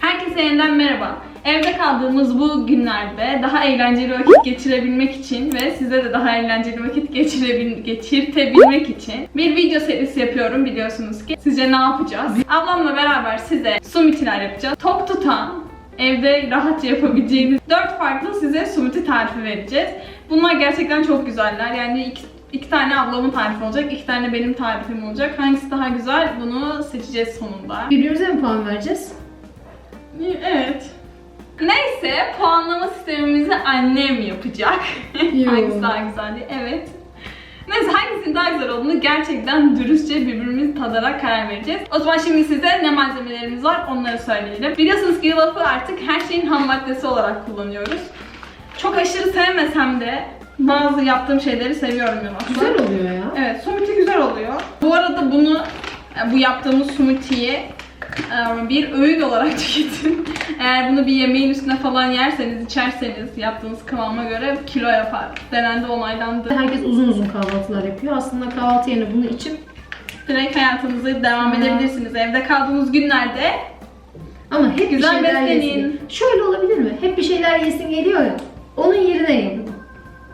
Herkese yeniden merhaba. Evde kaldığımız bu günlerde daha eğlenceli vakit geçirebilmek için ve size de daha eğlenceli vakit geçirebil geçirtebilmek için bir video serisi yapıyorum biliyorsunuz ki. Sizce ne yapacağız? Ablamla beraber size smoothie'ler yapacağız. Tok tutan, evde rahatça yapabileceğiniz 4 farklı size smoothie tarifi vereceğiz. Bunlar gerçekten çok güzeller. Yani iki, iki tane ablamın tarifi olacak, iki tane benim tarifim olacak. Hangisi daha güzel bunu seçeceğiz sonunda. Birbirimize mi puan vereceğiz? Evet. Neyse puanlama sistemimizi annem yapacak. Hangisi daha güzel diye. Evet. Neyse hangisinin daha güzel olduğunu gerçekten dürüstçe birbirimiz tadarak karar vereceğiz. O zaman şimdi size ne malzemelerimiz var onları söyleyelim. Biliyorsunuz ki yulafı artık her şeyin ham maddesi olarak kullanıyoruz. Çok aşırı sevmesem de bazı yaptığım şeyleri seviyorum yulafla. Güzel oluyor ya. Evet, smoothie güzel oluyor. Bu arada bunu, bu yaptığımız smoothie'yi bir öğün olarak tüketin. Eğer bunu bir yemeğin üstüne falan yerseniz, içerseniz yaptığınız kıvama göre kilo yapar. Denendi, onaylandı. Herkes uzun uzun kahvaltılar yapıyor. Aslında kahvaltı yerine bunu içip Direkt hayatınızı devam edebilirsiniz. Evde kaldığınız günlerde ama hep Güzel bir şeyler beslenin. yesin. Şöyle olabilir mi? Hep bir şeyler yesin geliyor ya. Onun yerine ye bunu.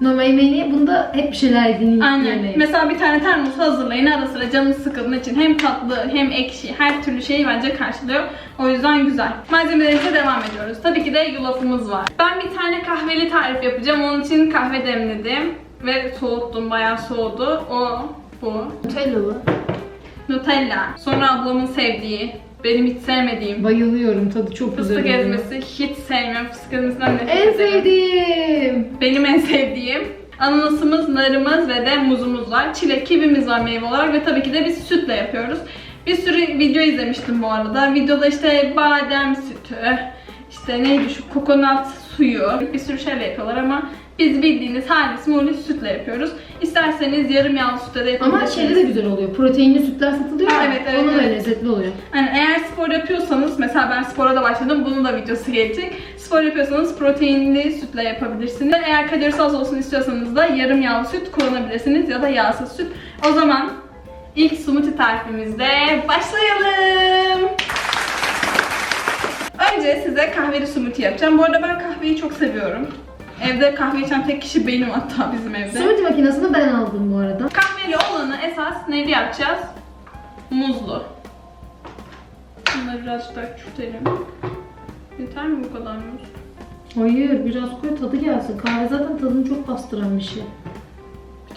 Normal yemeğini bunda hep bir şeyler yediğin Aynen. yerine ye. Mesela bir tane termos hazırlayın. Ara sıra canınız sıkıldığında için hem tatlı hem ekşi her türlü şeyi bence karşılıyor. O yüzden güzel. Malzemelerimize devam ediyoruz. Tabii ki de yulafımız var. Ben bir tane kahveli tarif yapacağım. Onun için kahve demledim. Ve soğuttum. Bayağı soğudu. O bu. Nutellalı. Nutella. Sonra ablamın sevdiği. Benim hiç sevmediğim. Bayılıyorum tadı çok güzel Fıstık oluyor. ezmesi. Hiç sevmiyorum. Fıstık ezmesinden nefret En ederim. sevdiğim. Benim en sevdiğim ananasımız, narımız ve de muzumuz var. Çilek, kivimiz var meyve olarak ve tabii ki de biz sütle yapıyoruz. Bir sürü video izlemiştim bu arada. Videoda işte badem sütü, işte neydi şu kokonat suyu, bir sürü şeyle yapıyorlar ama biz bildiğiniz halis mulis sütle yapıyoruz. İsterseniz yarım yağlı sütle de Ama yapabilirsiniz. şeyde de güzel oluyor. Proteinli sütler satılıyor Ha, ya. evet, evet, da evet. lezzetli oluyor. Yani eğer spor yapıyorsanız, mesela ben spora da başladım, bunun da videosu gelecek. Spor yapıyorsanız proteinli sütle yapabilirsiniz. Eğer kalorisi az olsun istiyorsanız da yarım yağlı süt kullanabilirsiniz ya da yağsız süt. O zaman ilk smoothie tarifimizde başlayalım. Önce size kahveli smoothie yapacağım. Bu arada ben kahveyi çok seviyorum. Evde kahve içen tek kişi benim hatta bizim evde. Smoothie makinesini ben aldım bu arada. Kahveli olanı esas neyli yapacağız? Muzlu. Bunları birazcık daha küçültelim. Yeter mi bu kadar muz? Hayır biraz koy tadı gelsin. Kahve zaten tadını çok bastıran bir şey.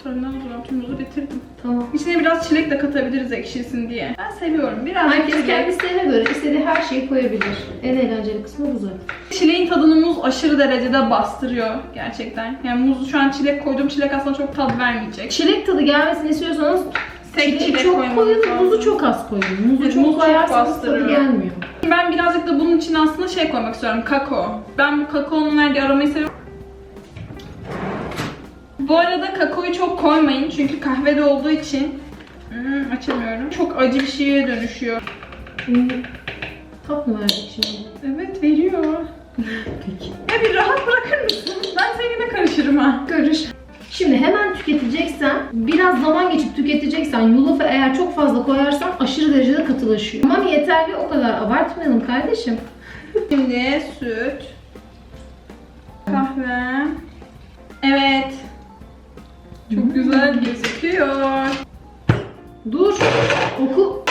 Muz var. Tüm bitirdim. Tamam. İçine biraz çilek de katabiliriz ekşisin diye. Ben seviyorum. Biraz Herkes çilek. kendi isteğine göre istediği her şeyi koyabilir. En eğlenceli kısmı bu zaten. Çileğin tadını muz aşırı derecede bastırıyor gerçekten. Yani muzu şu an çilek koyduğum çilek aslında çok tat vermeyecek. Çilek tadı gelmesini istiyorsanız Tek çilek çok koyun, muzu çok az koyun. Muzu Evet, çok muz çok koyarsanız tadı bastırıyor. gelmiyor. Ben birazcık da bunun için aslında şey koymak istiyorum. Kakao. Ben bu kakaonun verdiği aromayı seviyorum. Bu arada kakaoyu çok koymayın çünkü kahvede olduğu için hmm, açamıyorum. Çok acı bir şeye dönüşüyor. Tat mı verdik şimdi? Evet veriyor. Peki. Ya bir rahat bırakır mısın? Ben seninle karışırım ha. Karış. Şimdi hemen tüketeceksen, biraz zaman geçip tüketeceksen, yulafı eğer çok fazla koyarsan aşırı derecede katılaşıyor. Tamam yeterli o kadar abartmayalım kardeşim. Şimdi süt, kahve. Evet. Çok güzel gözüküyor. Dur, oku.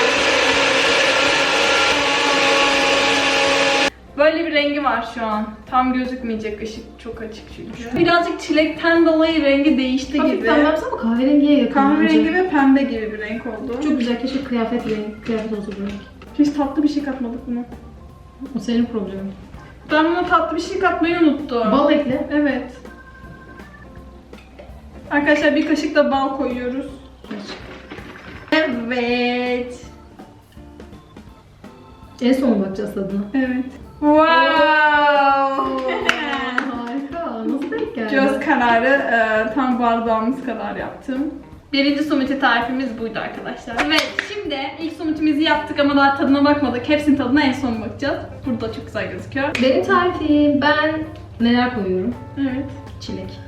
Böyle bir rengi var şu an. Tam gözükmeyecek ışık çok açık çünkü. Birazcık çilekten dolayı rengi değişti Hafif gibi. pembemsi ama kahverengiye yakın Kahverengi bence. ve pembe gibi bir renk oldu. Çok güzel keşke kıyafet rengi, kıyafet olsa bu renk. Hiç tatlı bir şey katmadık buna. O senin problemin. Ben buna tatlı bir şey katmayı unuttum. Bal ekle. Evet. Arkadaşlar bir kaşık da bal koyuyoruz. Evet. En son bakacağız tadına. Evet. Wow. Harika. Nasıl denk geldi? Göz kararı e, tam bardağımız kadar yaptım. Birinci smoothie tarifimiz buydu arkadaşlar. Evet şimdi ilk smoothie'mizi yaptık ama daha tadına bakmadık. Hepsinin tadına en son bakacağız. Burada çok güzel gözüküyor. Benim tarifim. Ben neler koyuyorum? Evet. Çilek.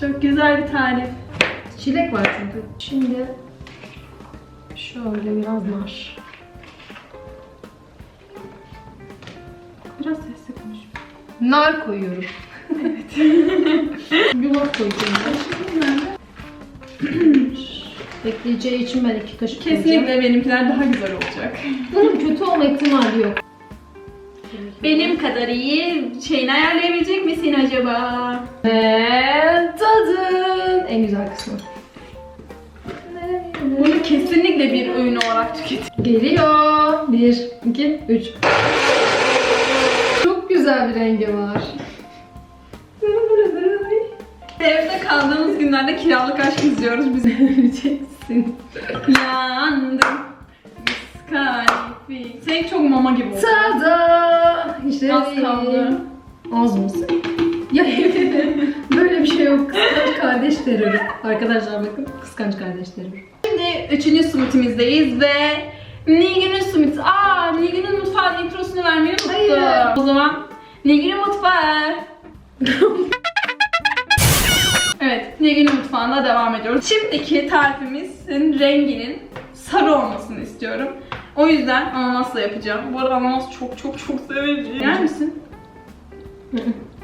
Çok güzel bir tarif. Çilek var çünkü. Şimdi şöyle biraz nar. Biraz sesli konuş. Nar koyuyorum. Evet. Yulaf koyacağım. Bekleyeceği için ben iki kaşık koyacağım. Kesinlikle benimkiler daha güzel olacak. Bunun kötü olma ihtimali yok. Benim kadar iyi şeyini ayarlayabilecek misin acaba? Ve tadın en güzel kısmı. Bunu kesinlikle bir öğün olarak tüket. Geliyor. Bir, iki, üç. Çok güzel bir rengi var. Evde kaldığımız günlerde kiralık aşk izliyoruz biz. Göreceksin. Yandım. Diskalifi. Senin çok mama gibi oldu. Tada! İşte Az kaldı. Az mısın? Ya böyle bir şey yok. Kıskanç kardeş terörü. Arkadaşlar bakın kıskanç kardeş terörü. Şimdi üçüncü summitimizdeyiz ve Nilgün'ün summit. Aa Nilgün'ün mutfağın introsunu vermeyi unuttum. Hayır. O zaman Nilgün'ün mutfağı. evet Nilgün'ün mutfağında devam ediyoruz. Şimdiki tarifimizin renginin sarı olmasını istiyorum. O yüzden ananasla yapacağım. Bu arada ananas çok çok çok severim. Yer misin?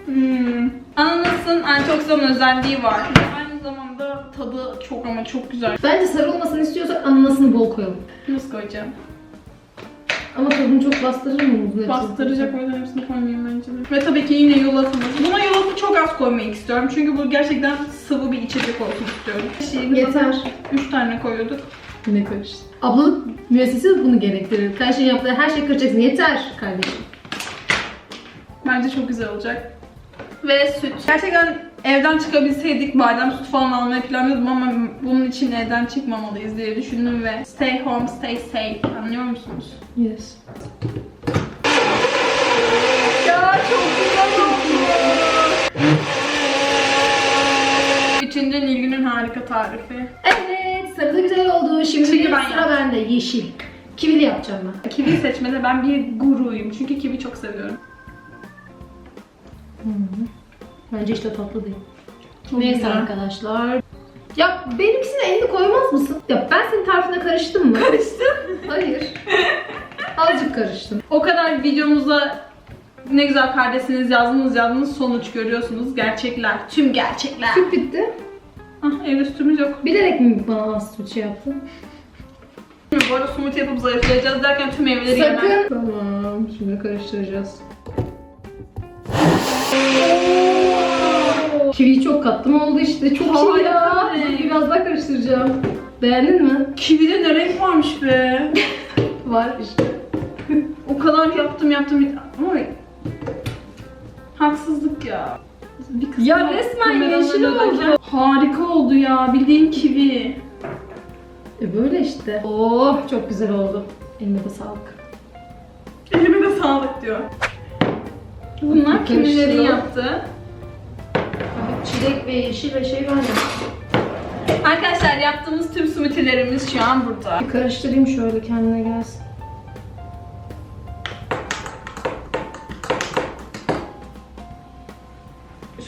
Hmm. Ananasın antioksidan özelliği var. Aynı zamanda tadı çok ama çok güzel. Bence sarı olmasını istiyorsak ananasını bol koyalım. Nasıl koyacağım? Ama tadını çok bastırır mı? hepsini? Bastıracak o yüzden hepsini koymayayım bence de. Ve tabii ki yine yulafımız. Buna yulafı çok az koymayı istiyorum. Çünkü bu gerçekten sıvı bir içecek olsun istiyorum. Şeyi Yeter. 3 tane koyuyorduk. Ne karıştı? Ablalık müessesesi bunu gerektirir. Her şeyin yaptığı her şeyi kıracaksın. Yeter kardeşim. Bence çok güzel olacak. Ve süt. Gerçekten evden çıkabilseydik badem süt falan almayı planlıyordum ama bunun için evden çıkmamalıyız diye düşündüm ve stay home, stay safe. Anlıyor musunuz? Yes. Ya çok güzel oldu. Üçüncü Nilgün'ün harika tarifi. Evet, güzel oldu. Şimdi Çünkü ben sıra yaptım. bende. Yeşil. Kivili yapacağım ben. Kivi seçmede ben bir guruyum. Çünkü kivi çok seviyorum. Bence işte tatlı değil. Çok Neyse güzel. arkadaşlar. Ya benimkisine elini koymaz mısın? Ya ben senin tarifine karıştım mı? Karıştın. Hayır. Azıcık karıştım. O kadar videomuzda ne güzel kardeşsiniz yazdınız yazdınız sonuç görüyorsunuz. Gerçekler. Tüm gerçekler. Süt bitti. Ah evde sütümüz yok. Bilerek mi bana süt şey yaptın? Bu arada smoothie yapıp zayıflayacağız derken tüm meyveleri yemem. Sakın. Tamam, şimdi karıştıracağız. Kiviyi çok kattım oldu işte. Çok Harika iyi ya. Biraz daha karıştıracağım. Beğendin mi? Kivide ne renk varmış be. Var işte. o kadar yaptım yaptım. Ama haksızlık ya. Bir kısmı Ya resmen kameranın yeşil önündeyken- oldu. Harika oldu ya. Bildiğin kivi. E böyle işte. Oh çok güzel oldu. Eline de sağlık. Elime de sağlık diyor. Bunlar Karıştıralım. kimlerin yaptığı. Çilek ve yeşil ve şey var ya. Arkadaşlar yaptığımız tüm smoothie'lerimiz şu an burada. Bir karıştırayım şöyle kendine gelsin.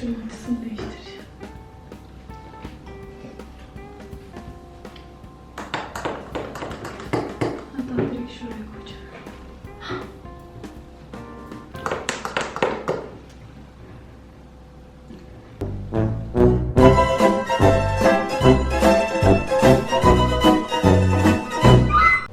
Şunun koyacağım.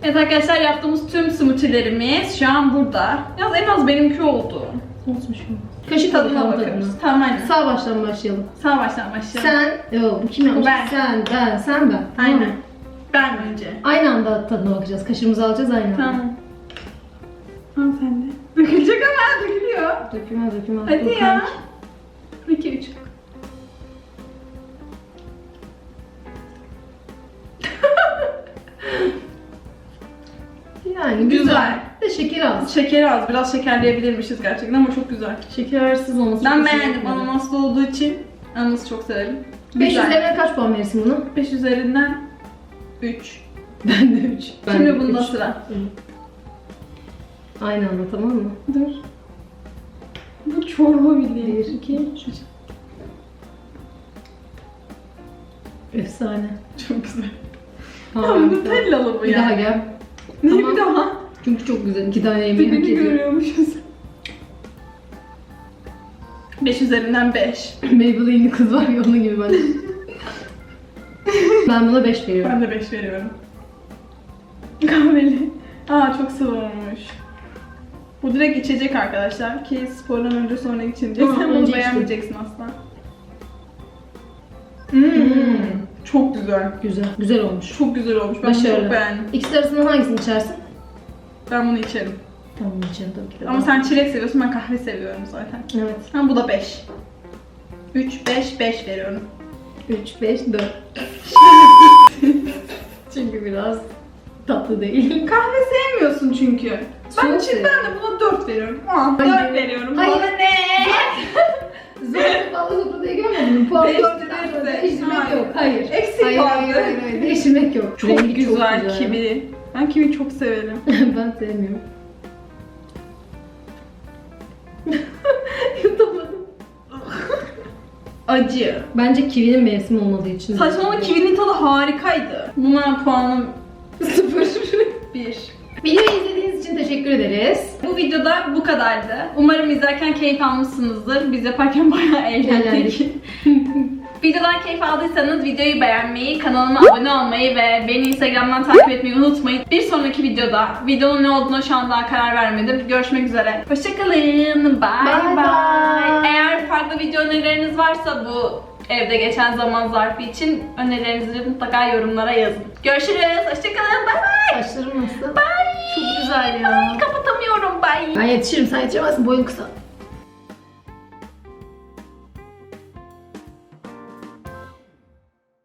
Evet arkadaşlar yaptığımız tüm smoothie'lerimiz şu an burada. Yalnız en az benimki oldu. Şu an. Kaşık Tadına bakıyoruz. Tamam aynen. Sağ baştan başlayalım. Sağ baştan başlayalım. Sen, yok bu kim yapmış? Ben. Sen, ben, sen, ben. Tamam. Aynen. Ben önce. Aynı anda tadına bakacağız. Kaşığımızı alacağız aynı anda. Tamam. Tamam sen de. Dökülecek ama dökülüyor. Dökülmez, dökülmez. Hadi Dur, ya. kanki. 2 3. Yani Güzel. güzel. Şeker az. Şekeri az. Biraz şekerleyebilirmişiz gerçekten ama çok güzel. Şekersiz olması Ben beğendim. Ananaslı olduğu için ananası çok severim. 5 Güzel. üzerinden kaç puan verirsin bunu? 5 üzerinden 3. Ben de 3. Şimdi bunda sıra. Aynı anda tamam mı? Dur. Bu çorba bildiğin. 1, 2, 3. Efsane. Çok güzel. Ya Harika. Nutellalı bu Bir daha ya. gel. Ne Tamam. bir daha? Çünkü çok güzel. İki tane yemeği hak Dibini ediyor. görüyormuşuz. 5 üzerinden 5. Maybelline'li kız var ya onun gibi ben. ben buna 5 veriyorum. Ben de 5 veriyorum. Kahveli. Aa çok sıvı olmuş. Bu direkt içecek arkadaşlar ki spordan önce sonra içince Tamam, sen bunu önce beğenmeyeceksin asla. Hmm. Hmm. Çok güzel. Güzel. Güzel olmuş. Çok güzel olmuş. Ben bunu Başarılı. çok beğendim. İkisi arasından hangisini içersin? Ben bunu içerim. Tamam içerim tabii ki de. Ama sen çilek seviyorsun, ben kahve seviyorum zaten. Evet. Ha bu da 5. 3, 5, 5 veriyorum. 3, 5, 4. Çünkü biraz tatlı değil. Kahve sevmiyorsun çünkü. Ben, Soğuk için, ben de buna 4 veriyorum. Aa, Hayır. 4 veriyorum. Hayır. Bana ne? Zorlu bağlı sofradayı görmedin mi? Puan Beş dörtten sonra verirse- değiştirmek Hayır. yok. Hayır. Eksik hayır, vardı. hayır, hayır, hayır. Değiştirmek yok. Çok güzel, kivi. Ben kivi çok severim. ben sevmiyorum. Yutamadım. Acı. Bence kivinin mevsimi olmadığı için. Saçmalama kivinin tadı harikaydı. Buna puanım Sıfır. 1. Videoyu izlediğiniz için teşekkür ederiz. Bu videoda bu kadardı. Umarım izlerken keyif almışsınızdır. Biz yaparken bayağı eğlendik. Videodan keyif aldıysanız videoyu beğenmeyi, kanalıma abone olmayı ve beni Instagram'dan takip etmeyi unutmayın. Bir sonraki videoda videonun ne olduğuna şu an daha karar vermedim. Görüşmek üzere. Hoşçakalın. Bye Bye bye. bye. Eğer farklı video önerileriniz varsa bu evde geçen zaman zarfı için önerilerinizi mutlaka yorumlara yazın. Görüşürüz. Hoşçakalın. Bye bye. Saçlarım nasıl? Bye. Çok güzel ya. Kapatamıyorum. Bye. Ben yetişirim sen yetişemezsin boyun kısa.